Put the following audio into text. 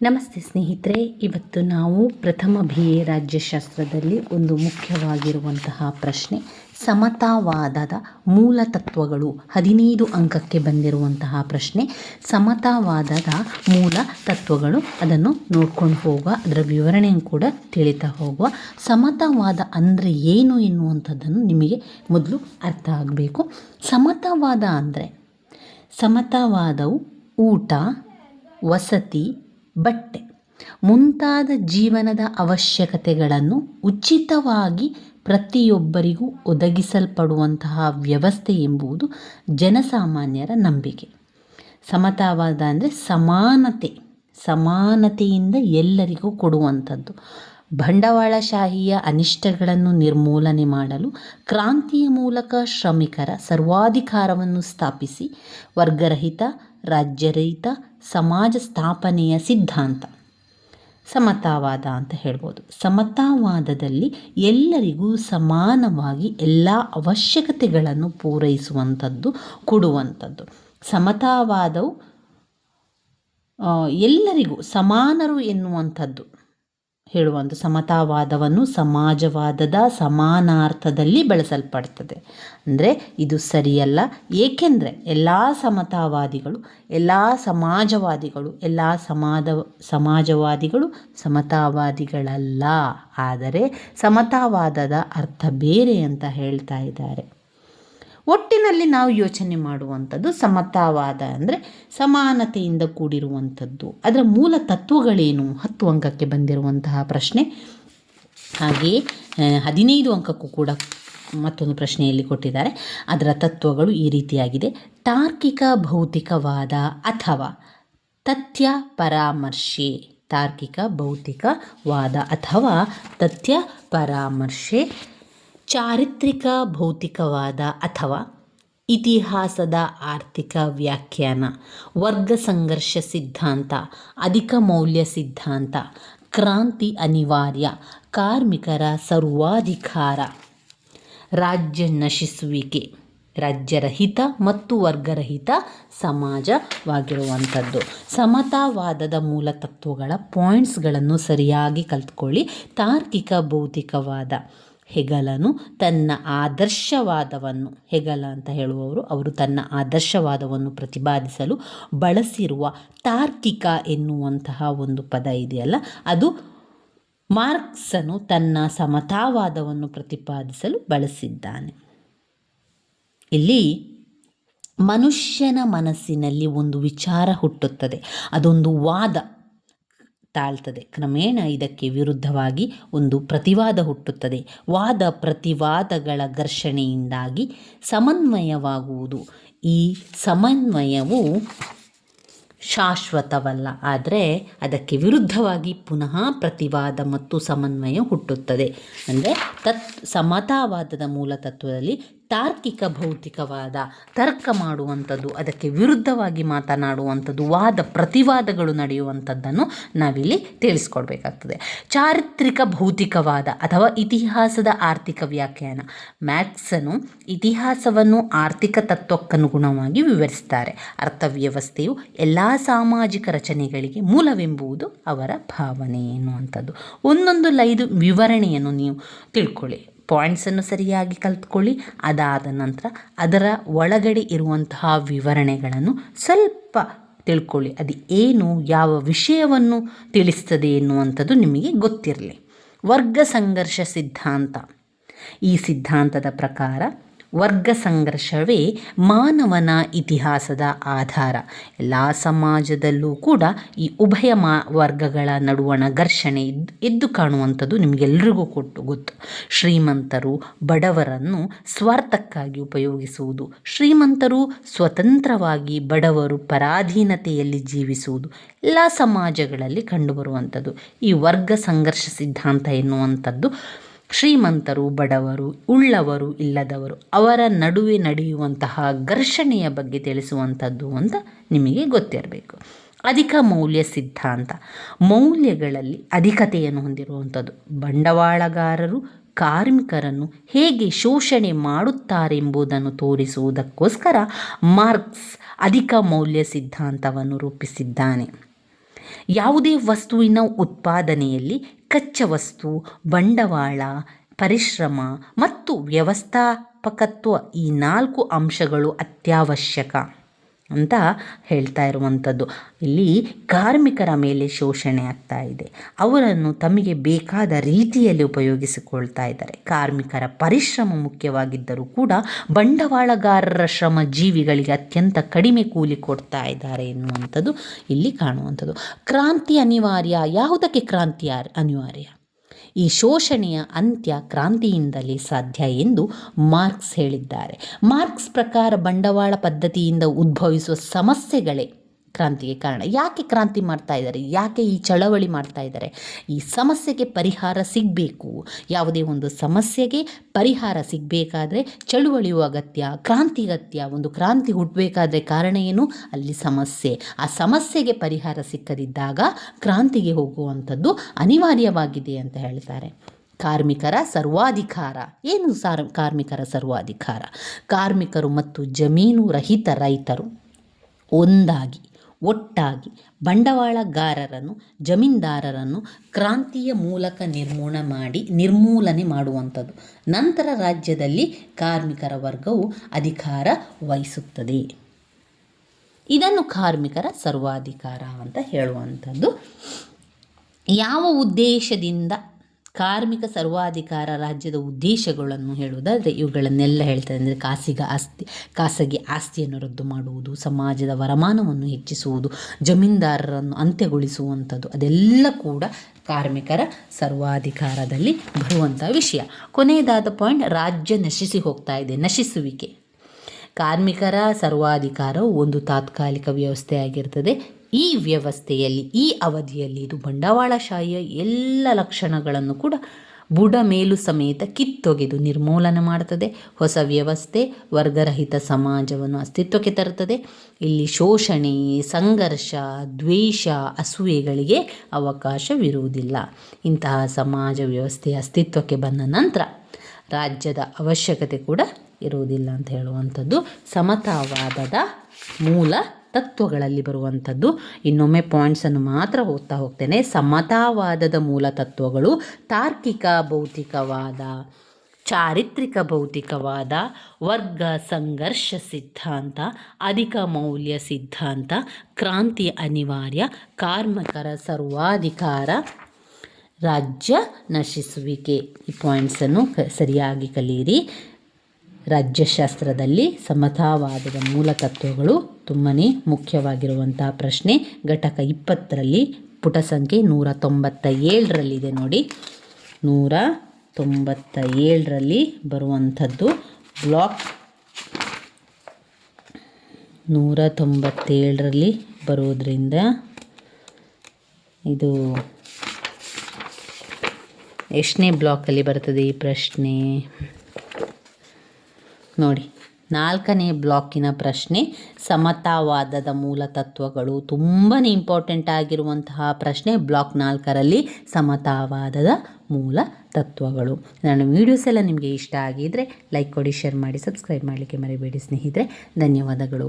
ನಮಸ್ತೆ ಸ್ನೇಹಿತರೆ, ಇವತ್ತು ನಾವು ಪ್ರಥಮ ಬಿ ಎ ರಾಜ್ಯಶಾಸ್ತ್ರದಲ್ಲಿ ಒಂದು ಮುಖ್ಯವಾಗಿರುವಂತಹ ಪ್ರಶ್ನೆ, ಸಮತಾವಾದದ ಮೂಲ ತತ್ವಗಳು ಹದಿನೈದು ಅಂಕಕ್ಕೆ ಬಂದಿರುವಂತಹ ಪ್ರಶ್ನೆ, ಸಮತಾವಾದದ ಮೂಲ ತತ್ವಗಳು ಅದನ್ನು ನೋಡ್ಕೊಂಡು ಹೋಗುವ, ಅದರ ವಿವರಣೆಯನ್ನು ಕೂಡ ತಿಳಿತಾ ಹೋಗುವ. ಸಮತಾವಾದ ಅಂದರೆ ಏನು ಎನ್ನುವಂಥದ್ದನ್ನು ನಿಮಗೆ ಮೊದಲು ಅರ್ಥ ಆಗಬೇಕು. ಸಮತಾವಾದ ಅಂದರೆ ಸಮತಾವಾದವು ಊಟ, ವಸತಿ ಬಟ್ಟೆ. ಮುಂತಾದ ಜೀವನದ ಅವಶ್ಯಕತೆಗಳನ್ನು ಉಚಿತವಾಗಿ ಪ್ರತಿಯೊಬ್ಬರಿಗೂ ಒದಗಿಸಲ್ಪಡುವಂತಹ ವ್ಯವಸ್ಥೆ ಎಂಬುದು ಜನಸಾಮಾನ್ಯರ ನಂಬಿಕೆ. ಸಮತಾವಾದ ಅಂದರೆ ಸಮಾನತೆ, ಸಮಾನತೆಯಿಂದ ಎಲ್ಲರಿಗೂ ಕೊಡುವಂಥದ್ದು. ಬಂಡವಾಳಶಾಹಿಯ ಅನಿಷ್ಟಗಳನ್ನು ನಿರ್ಮೂಲನೆ ಮಾಡಲು ಕ್ರಾಂತಿಯ ಮೂಲಕ ಶ್ರಮಿಕರ ಸರ್ವಾಧಿಕಾರವನ್ನು ಸ್ಥಾಪಿಸಿ, ವರ್ಗರಹಿತ, ರಾಜ್ಯರಹಿತ ಸಮಾಜ ಸ್ಥಾಪನೆಯ ಸಿದ್ಧಾಂತ. ಸಮತಾವಾದ ಅಂತ ಹೇಳ್ಬೋದು. ಸಮತಾವಾದದಲ್ಲಿ ಎಲ್ಲರಿಗೂ ಸಮಾನವಾಗಿ ಎಲ್ಲ ಅವಶ್ಯಕತೆಗಳನ್ನು ಪೂರೈಸುವಂಥದ್ದು, ಕೊಡುವಂಥದ್ದು. ಸಮತಾವಾದವು ಎಲ್ಲರಿಗೂ ಸಮಾನರು ಎನ್ನುವಂಥದ್ದು. ಹೇಳುವಂಥ ಸಮತಾವಾದವನ್ನು ಸಮಾಜವಾದದ ಸಮಾನಾರ್ಥದಲ್ಲಿ ಬಳಸಲ್ಪಡ್ತದೆ. ಅಂದರೆ ಇದು ಸರಿಯಲ್ಲ. ಏಕೆಂದರೆ ಎಲ್ಲ ಸಮತಾವಾದಿಗಳು, ಎಲ್ಲ ಸಮಾಜವಾದಿಗಳು, ಎಲ್ಲ ಸಮಾದ, ಸಮಾಜವಾದಿಗಳು ಸಮತಾವಾದಿಗಳಲ್ಲ. ಆದರೆ ಸಮತಾವಾದದ ಅರ್ಥ ಬೇರೆ ಅಂತ ಹೇಳ್ತಾ ಇದ್ದಾರೆ. ಒಟ್ಟಿನಲ್ಲಿ ನಾವು ಯೋಚನೆ ಮಾಡುವಂಥದ್ದು ಸಮತಾವಾದ ಅಂದರೆ ಸಮಾನತೆಯಿಂದ ಕೂಡಿರುವಂಥದ್ದು. ಅದರ ಮೂಲ ತತ್ವಗಳೇನು? ಹತ್ತು ಅಂಕಕ್ಕೆ ಬಂದಿರುವಂತಹ ಪ್ರಶ್ನೆ. ಹಾಗೆಯೇ ಹದಿನೈದು ಅಂಕಕ್ಕೂ ಕೂಡ ಮತ್ತೊಂದು ಪ್ರಶ್ನೆಯಲ್ಲಿ ಕೊಟ್ಟಿದ್ದಾರೆ. ಅದರ ತತ್ವಗಳು ಈ ರೀತಿಯಾಗಿದೆ. ತಾರ್ಕಿಕ ಭೌತಿಕವಾದ ಅಥವಾ ತಥ್ಯ ಪರಾಮರ್ಶೆ. ತಾರ್ಕಿಕ ಭೌತಿಕವಾದ ಅಥವಾ ತಥ್ಯ ಪರಾಮರ್ಶೆ. ಚಾರಿತ್ರಿಕ ಭೌತಿಕವಾದ ಅಥವಾ ಇತಿಹಾಸದ ಆರ್ಥಿಕ ವ್ಯಾಖ್ಯಾನ, ವರ್ಗ ಸಂಘರ್ಷ ಸಿದ್ಧಾಂತ, ಅಧಿಕ ಮೌಲ್ಯ ಸಿದ್ಧಾಂತ, ಕ್ರಾಂತಿ ಅನಿವಾರ್ಯ, ಕಾರ್ಮಿಕರ ಸರ್ವಾಧಿಕಾರ, ರಾಜ್ಯ ನಶಿಸುವಿಕೆ, ರಾಜ್ಯರಹಿತ ಮತ್ತು ವರ್ಗರಹಿತ ಸಮಾಜವಾಗಿರುವಂಥದ್ದು. ಸಮತಾವಾದದ ಮೂಲ ತತ್ವಗಳ ಪಾಯಿಂಟ್ಸ್ಗಳನ್ನು ಸರಿಯಾಗಿ ಕಲ್ತ್ಕೊಳ್ಳಿ. ತಾರ್ಕಿಕ ಭೌತಿಕವಾದ ಹೆಗಲನು ತನ್ನ ಆದರ್ಶವಾದವನ್ನು, ಹೆಗಲ ಅಂತ ಹೇಳುವವರು ಅವರು ತನ್ನ ಆದರ್ಶವಾದವನ್ನು ಪ್ರತಿಪಾದಿಸಲು ಬಳಸಿರುವ ತಾರ್ಕಿಕ ಎನ್ನುವಂತಹ ಒಂದು ಪದ ಇದೆಯಲ್ಲ, ಅದು ಮಾರ್ಕ್ಸನು ತನ್ನ ಸಮತಾವಾದವನ್ನು ಪ್ರತಿಪಾದಿಸಲು ಬಳಸಿದ್ದಾನೆ. ಇಲ್ಲಿ ಮನುಷ್ಯನ ಮನಸ್ಸಿನಲ್ಲಿ ಒಂದು ವಿಚಾರ ಹುಟ್ಟುತ್ತದೆ, ಅದೊಂದು ವಾದ. ತಾಳ್ತದೆ. ಕ್ರಮೇಣ ಇದಕ್ಕೆ ವಿರುದ್ಧವಾಗಿ ಒಂದು ಪ್ರತಿವಾದ ಹುಟ್ಟುತ್ತದೆ. ವಾದ ಪ್ರತಿವಾದಗಳ ಘರ್ಷಣೆಯಿಂದಾಗಿ ಸಮನ್ವಯವಾಗುವುದು. ಈ ಸಮನ್ವಯವು ಶಾಶ್ವತವಲ್ಲ, ಆದರೆ ಅದಕ್ಕೆ ವಿರುದ್ಧವಾಗಿ ಪುನಃ ಪ್ರತಿವಾದ ಮತ್ತು ಸಮನ್ವಯ ಹುಟ್ಟುತ್ತದೆ. ಅಂದರೆ ತತ್ ಸಮತಾವಾದದ ಮೂಲ ತತ್ವದಲ್ಲಿ ತಾರ್ಕಿಕ ಭೌತಿಕವಾದ ತರ್ಕ ಮಾಡುವಂಥದ್ದು, ಅದಕ್ಕೆ ವಿರುದ್ಧವಾಗಿ ಮಾತನಾಡುವಂಥದ್ದು, ವಾದ ಪ್ರತಿವಾದಗಳು ನಡೆಯುವಂಥದ್ದನ್ನು ನಾವಿಲ್ಲಿ ತಿಳಿಸ್ಕೊಡ್ಬೇಕಾಗ್ತದೆ. ಚಾರಿತ್ರಿಕ ಭೌತಿಕವಾದ ಅಥವಾ ಇತಿಹಾಸದ ಆರ್ಥಿಕ ವ್ಯಾಖ್ಯಾನ. ಮ್ಯಾಕ್ಸನು ಇತಿಹಾಸವನ್ನು ಆರ್ಥಿಕ ತತ್ವಕ್ಕನುಗುಣವಾಗಿ ವಿವರಿಸ್ತಾರೆ. ಅರ್ಥವ್ಯವಸ್ಥೆಯು ಎಲ್ಲ ಸಾಮಾಜಿಕ ರಚನೆಗಳಿಗೆ ಮೂಲವೆಂಬುದು ಅವರ ಭಾವನೆ ಎನ್ನುವಂಥದ್ದು. ಒಂದೊಂದು ಲೈದು ವಿವರಣೆಯನ್ನು ನೀವು ತಿಳ್ಕೊಳ್ಳಿ. ಪಾಯಿಂಟ್ಸನ್ನು ಸರಿಯಾಗಿ ಕಲ್ತ್ಕೊಳ್ಳಿ. ಅದಾದ ನಂತರ ಅದರ ಒಳಗಡೆ ಇರುವಂತಹ ವಿವರಣೆಗಳನ್ನು ಸ್ವಲ್ಪ ತಿಳ್ಕೊಳ್ಳಿ. ಅದು ಏನು, ಯಾವ ವಿಷಯವನ್ನು ತಿಳಿಸ್ತದೆ ಎನ್ನುವಂಥದ್ದು ನಿಮಗೆ ಗೊತ್ತಿರಲಿ. ವರ್ಗ ಸಂಘರ್ಷ ಸಿದ್ಧಾಂತ. ಈ ಸಿದ್ಧಾಂತದ ಪ್ರಕಾರ ವರ್ಗ ಸಂಘರ್ಷವೇ ಮಾನವನ ಇತಿಹಾಸದ ಆಧಾರ. ಎಲ್ಲ ಸಮಾಜದಲ್ಲೂ ಕೂಡ ಈ ಉಭಯ ಮಾ ವರ್ಗಗಳ ನಡುವಣ ಘರ್ಷಣೆ ಎದ್ದು ಕಾಣುವಂಥದ್ದು ನಿಮಗೆಲ್ಲರಿಗೂ ಕೊಟ್ಟು ಗೊತ್ತು. ಶ್ರೀಮಂತರು ಬಡವರನ್ನು ಸ್ವಾರ್ಥಕ್ಕಾಗಿ ಉಪಯೋಗಿಸುವುದು, ಶ್ರೀಮಂತರು ಸ್ವತಂತ್ರವಾಗಿ ಬಡವರು ಪರಾಧೀನತೆಯಲ್ಲಿ ಜೀವಿಸುವುದು ಎಲ್ಲ ಸಮಾಜಗಳಲ್ಲಿ ಕಂಡುಬರುವಂಥದ್ದು. ಈ ವರ್ಗ ಸಂಘರ್ಷ ಸಿದ್ಧಾಂತ ಎನ್ನುವಂಥದ್ದು ಶ್ರೀಮಂತರು ಬಡವರು, ಉಳ್ಳವರು, ಇಲ್ಲದವರು ಅವರ ನಡುವೆ ನಡೆಯುವಂತಹ ಘರ್ಷಣೆಯ ಬಗ್ಗೆ ತಿಳಿಸುವಂಥದ್ದು ಅಂತ ನಿಮಗೆ ಗೊತ್ತಿರಬೇಕು. ಅಧಿಕ ಮೌಲ್ಯ ಸಿದ್ಧಾಂತ. ಮೌಲ್ಯಗಳಲ್ಲಿ ಅಧಿಕತೆಯನ್ನು ಹೊಂದಿರುವಂಥದ್ದು. ಬಂಡವಾಳಗಾರರು, ಕಾರ್ಮಿಕರನ್ನು ಹೇಗೆ ಶೋಷಣೆ ಮಾಡುತ್ತಾರೆಂಬುದನ್ನು ತೋರಿಸುವುದಕ್ಕೋಸ್ಕರ ಮಾರ್ಕ್ಸ್ ಅಧಿಕ ಮೌಲ್ಯ ಸಿದ್ಧಾಂತವನ್ನು ರೂಪಿಸಿದ್ದಾನೆ. ಯಾವುದೇ ವಸ್ತುವಿನ ಉತ್ಪಾದನೆಯಲ್ಲಿ ಕಚ್ಚಾ ವಸ್ತು ಬಂಡವಾಳ ಪರಿಶ್ರಮ ಮತ್ತು ವ್ಯವಸ್ಥಾಪಕತ್ವ ಈ ನಾಲ್ಕು ಅಂಶಗಳು ಅತ್ಯವಶ್ಯಕ. ಅಂತ ಹೇಳ್ತಾ ಇರುವಂಥದ್ದು. ಇಲ್ಲಿ ಕಾರ್ಮಿಕರ ಮೇಲೆ ಶೋಷಣೆ ಆಗ್ತಾ ಇದೆ. ಅವರನ್ನು ತಮಗೆ ಬೇಕಾದ ರೀತಿಯಲ್ಲಿ ಉಪಯೋಗಿಸಿಕೊಳ್ತಾ ಇದ್ದಾರೆ. ಕಾರ್ಮಿಕರ ಪರಿಶ್ರಮ ಮುಖ್ಯವಾಗಿದ್ದರೂ ಕೂಡ ಬಂಡವಾಳಗಾರರ ಶ್ರಮ ಜೀವಿಗಳಿಗೆ ಅತ್ಯಂತ ಕಡಿಮೆ ಕೂಲಿ ಕೊಡ್ತಾ ಇದ್ದಾರೆ ಎನ್ನುವಂಥದ್ದು ಇಲ್ಲಿ ಕಾಣುವಂಥದ್ದು. ಕ್ರಾಂತಿ ಅನಿವಾರ್ಯ ಯಾವುದಕ್ಕೆ ಕ್ರಾಂತಿ ಅನಿವಾರ್ಯ? ಈ ಶೋಷಣೆಯ ಅಂತ್ಯ ಕ್ರಾಂತಿಯಿಂದಲೇ ಸಾಧ್ಯ ಎಂದು ಮಾರ್ಕ್ಸ್ ಹೇಳಿದ್ದಾರೆ. ಮಾರ್ಕ್ಸ್ ಪ್ರಕಾರ ಬಂಡವಾಳ ಪದ್ಧತಿಯಿಂದ ಉದ್ಭವಿಸುವ ಸಮಸ್ಯೆಗಳೇ ಕ್ರಾಂತಿಗೆ ಕಾರಣ. ಯಾಕೆ ಕ್ರಾಂತಿ ಮಾಡ್ತಾ ಇದ್ದಾರೆ? ಯಾಕೆ ಈ ಚಳವಳಿ ಮಾಡ್ತಾ ಇದ್ದಾರೆ? ಈ ಸಮಸ್ಯೆಗೆ ಪರಿಹಾರ ಸಿಗಬೇಕು. ಯಾವುದೇ ಒಂದು ಸಮಸ್ಯೆಗೆ ಪರಿಹಾರ ಸಿಗಬೇಕಾದ್ರೆ ಚಳುವಳಿಯು ಅಗತ್ಯ, ಕ್ರಾಂತಿ ಅಗತ್ಯ, ಒಂದು ಕ್ರಾಂತಿ ಹುಟ್ಟಬೇಕಾದ್ರೆ ಕಾರಣ ಏನು? ಅಲ್ಲಿ ಸಮಸ್ಯೆ. ಆ ಸಮಸ್ಯೆಗೆ ಪರಿಹಾರ ಸಿಕ್ಕದಿದ್ದಾಗ ಕ್ರಾಂತಿಗೆ ಹೋಗುವಂಥದ್ದು ಅನಿವಾರ್ಯವಾಗಿದೆ ಅಂತ ಹೇಳ್ತಾರೆ. ಕಾರ್ಮಿಕರ ಸರ್ವಾಧಿಕಾರ. ಏನು ಸಾರ್, ಕಾರ್ಮಿಕರ ಸರ್ವಾಧಿಕಾರ? ಕಾರ್ಮಿಕರು ಮತ್ತು ಜಮೀನು ರಹಿತ ರೈತರು ಒಂದಾಗಿ ಒಟ್ಟಾಗಿ ಬಂಡವಾಳಗಾರರನ್ನು, ಜಮೀನ್ದಾರರನ್ನು ಕ್ರಾಂತಿಯ ಮೂಲಕ ನಿರ್ಮೂಲ ಮಾಡಿ, ನಿರ್ಮೂಲನೆ ಮಾಡುವಂಥದ್ದು. ನಂತರ ರಾಜ್ಯದಲ್ಲಿ ಕಾರ್ಮಿಕರ ವರ್ಗವು ಅಧಿಕಾರ ವಹಿಸುತ್ತದೆ. ಇದನ್ನು ಕಾರ್ಮಿಕರ ಸರ್ವಾಧಿಕಾರ ಅಂತ ಹೇಳುವಂಥದ್ದು. ಯಾವ ಉದ್ದೇಶದಿಂದ ಕಾರ್ಮಿಕ ಸರ್ವಾಧಿಕಾರ ರಾಜ್ಯದ ಉದ್ದೇಶಗಳನ್ನು ಹೇಳುವುದಾದರೆ ಇವುಗಳನ್ನೆಲ್ಲ ಹೇಳ್ತಾರೆ ಅಂದರೆ ಖಾಸಗಿ ಆಸ್ತಿ, ಖಾಸಗಿ ಆಸ್ತಿಯನ್ನು ರದ್ದು ಮಾಡುವುದು, ಸಮಾಜದ ವರಮಾನವನ್ನು ಹೆಚ್ಚಿಸುವುದು, ಜಮೀನ್ದಾರರನ್ನು ಅಂತ್ಯಗೊಳಿಸುವಂಥದ್ದು, ಅದೆಲ್ಲ ಕೂಡ ಕಾರ್ಮಿಕರ ಸರ್ವಾಧಿಕಾರದಲ್ಲಿ ಬರುವಂಥ ವಿಷಯ. ಕೊನೆಯದಾದ ಪಾಯಿಂಟ್ ರಾಜ್ಯ ನಶಿಸಿ ಹೋಗ್ತಾ ಇದೆ, ನಶಿಸುವಿಕೆ. ಕಾರ್ಮಿಕರ ಸರ್ವಾಧಿಕಾರವು ಒಂದು ತಾತ್ಕಾಲಿಕ ವ್ಯವಸ್ಥೆಯಾಗಿರ್ತದೆ ಈ ವ್ಯವಸ್ಥೆಯಲ್ಲಿ, ಈ ಅವಧಿಯಲ್ಲಿ ಇದು ಬಂಡವಾಳಶಾಹಿಯ ಎಲ್ಲ ಲಕ್ಷಣಗಳನ್ನು ಕೂಡ ಬುಡ ಮೇಲು ಸಮೇತ ಕಿತ್ತೊಗೆದು ನಿರ್ಮೂಲನೆ ಮಾಡುತ್ತದೆ ಹೊಸ ವ್ಯವಸ್ಥೆ, ವರ್ಗರಹಿತ ಸಮಾಜವನ್ನು ಅಸ್ತಿತ್ವಕ್ಕೆ ತರುತ್ತದೆ. ಇಲ್ಲಿ ಶೋಷಣೆ, ಸಂಘರ್ಷ, ದ್ವೇಷ, ಅಸೂಯೆಗಳಿಗೆ ಅವಕಾಶವಿರುವುದಿಲ್ಲ. ಇಂತಹ ಸಮಾಜ ವ್ಯವಸ್ಥೆ ಅಸ್ತಿತ್ವಕ್ಕೆ ಬಂದ ನಂತರ ರಾಜ್ಯದ ಅವಶ್ಯಕತೆ ಕೂಡ ಇರುವುದಿಲ್ಲ ಅಂತ ಹೇಳುವಂಥದ್ದು ಸಮತಾವಾದದ ಮೂಲ ತತ್ವಗಳಲ್ಲಿ ಬರುವಂಥದ್ದು. ಇನ್ನೊಮ್ಮೆ ಪಾಯಿಂಟ್ಸನ್ನು ಮಾತ್ರ ಓದ್ತಾ ಹೋಗ್ತೇನೆ. ಸಮತಾವಾದದ ಮೂಲ ತತ್ವಗಳು ತಾರ್ಕಿಕ ಭೌತಿಕವಾದ, ಚಾರಿತ್ರಿಕ ಭೌತಿಕವಾದ, ವರ್ಗ, ಸಂಘರ್ಷ ಸಿದ್ಧಾಂತ, ಅಧಿಕ ಮೌಲ್ಯ ಸಿದ್ಧಾಂತ, ಕ್ರಾಂತಿ ಅನಿವಾರ್ಯ, ಕಾರ್ಮಿಕರ ಸರ್ವಾಧಿಕಾರ, ರಾಜ್ಯ ನಶಿಸುವಿಕೆ. ಈ ಪಾಯಿಂಟ್ಸನ್ನು ಸರಿಯಾಗಿ ಕಲಿಯಿರಿ. ರಾಜ್ಯಶಾಸ್ತ್ರದಲ್ಲಿ ಸಮತಾವಾದದ ಮೂಲ ತತ್ವಗಳು ತುಂಬಾ ಮುಖ್ಯವಾಗಿರುವಂಥ ಪ್ರಶ್ನೆ, ಘಟಕ ಇಪ್ಪತ್ತರಲ್ಲಿ ಪುಟ ಸಂಖ್ಯೆ ನೂರ ತೊಂಬತ್ತ ಏಳರಲ್ಲಿದೆ ನೋಡಿ. ನೂರ ತೊಂಬತ್ತ ಏಳರಲ್ಲಿ ಬರುವಂಥದ್ದು ಬ್ಲಾಕ್ ನೂರ ತೊಂಬತ್ತೇಳರಲ್ಲಿ ಬರೋದ್ರಿಂದ ಇದು ಎಷ್ಟನೇ ಬ್ಲಾಕಲ್ಲಿ ಬರ್ತದೆ ಈ ಪ್ರಶ್ನೆ? ನೋಡಿ. ನಾಲ್ಕನೇ ಬ್ಲಾಕಿನ ಪ್ರಶ್ನೆ, ಸಮತಾವಾದದ ಮೂಲ ತತ್ವಗಳು ತುಂಬಾ ಇಂಪಾರ್ಟೆಂಟ್ ಆಗಿರುವಂತಹ ಪ್ರಶ್ನೆ. ಬ್ಲಾಕ್ ನಾಲ್ಕರಲ್ಲಿ ಸಮತಾವಾದದ ಮೂಲ ತತ್ವಗಳು. ನನ್ನ ವೀಡಿಯೋಸ್ ಎಲ್ಲ ನಿಮಗೆ ಇಷ್ಟ ಆಗಿದ್ದರೆ ಲೈಕ್ ಕೊಡಿ ಶೇರ್ ಮಾಡಿ ಸಬ್ಸ್ಕ್ರೈಬ್ ಮಾಡಲಿಕ್ಕೆ ಮರಿಬೇಡಿ ಸ್ನೇಹಿತರೆ. ಧನ್ಯವಾದಗಳು.